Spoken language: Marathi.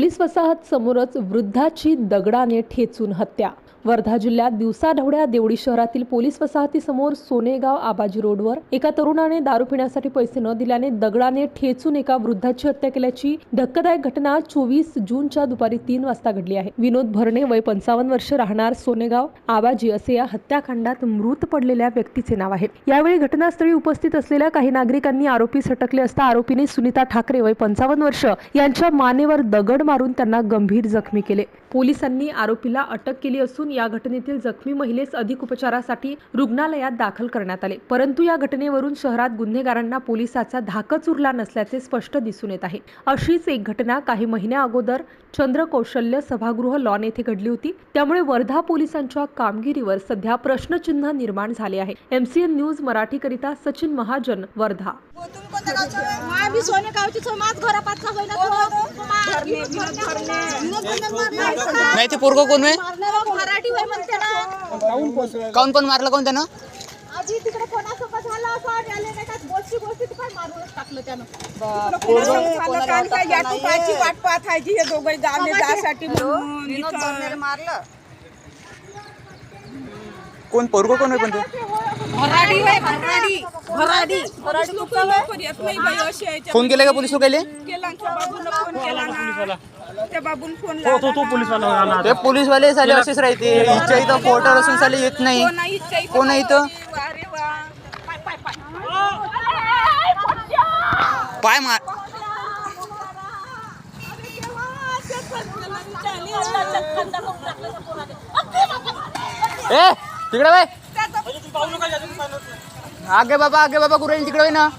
पोलीस वसाहत समोरच वृद्धाची दगडाने ठेचून हत्या. वर्धा जिल्ह्यात दिवसाढवड्या देवळी शहरातील पोलीस वसाहतीसमोर सोनेगाव आबाजी रोडवर एका तरुणाने दारू पिण्यासाठी पैसे न दिल्याने दगडाने ठेचून एका वृद्धाची हत्या केल्याची धक्कादायक घटना चोवीस जूनच्या दुपारी तीन वाजता घडली आहे. विनोद भरणे वय पंचावन्न वर्ष राहणार सोनेगाव आबाजी असे या हत्याकांडात मृत पडलेल्या व्यक्तीचे नाव आहे. यावेळी घटनास्थळी उपस्थित असलेल्या काही नागरिकांनी आरोपी सटकले असता आरोपीने सुनीता ठाकरे वय पंचावन्न वर्ष यांच्या मानेवर दगड मारून त्यांना गंभीर जखमी केले. पोलिसांनी आरोपीला अटक केली असून या घटनेतील जखमी महिलेस अधिक उपचारासाठी रुग्णालयात दाखल करण्यात आले. परंतु या घटनेवरून शहरात गुन्हेगारांना पोलिसाचा धाकच उरला नसल्याचे स्पष्ट दिसून येत आहे. अशीच एक घटना काही महिन्या अगोदर चंद्र कौशल्य सभागृह लॉन येथे घडली होती. त्यामुळे वर्धा पोलिसांच्या कामगिरीवर सध्या प्रश्नचिन्ह निर्माण झाले आहे. एमसीएन न्यूज मराठीकरिता सचिन महाजन वर्धा. नाही ते पोरगं कोण आहे मराठी होय म्हणते ना. काऊन कोण मारलं कोण त्यानं? वाट पाहत आहे जी हे दोघे गावले जासाठी म्हणून इथं. कोण पोरगं कोण आहे पण ते? फोन केला का पोलीस लोकांले त्या बाबून फोन बाबून तो पोलीसवाला ते पोलीसवाले साले असेच राहते. इच्छा इथं पोर्टर असून साले येत नाही. कोण आहे इथं? अरे वा. पाय पाय पाय. पाय मार. ए तिकडे बाय. आगे बाबा आगे बाबा कुठे तिकडे ना.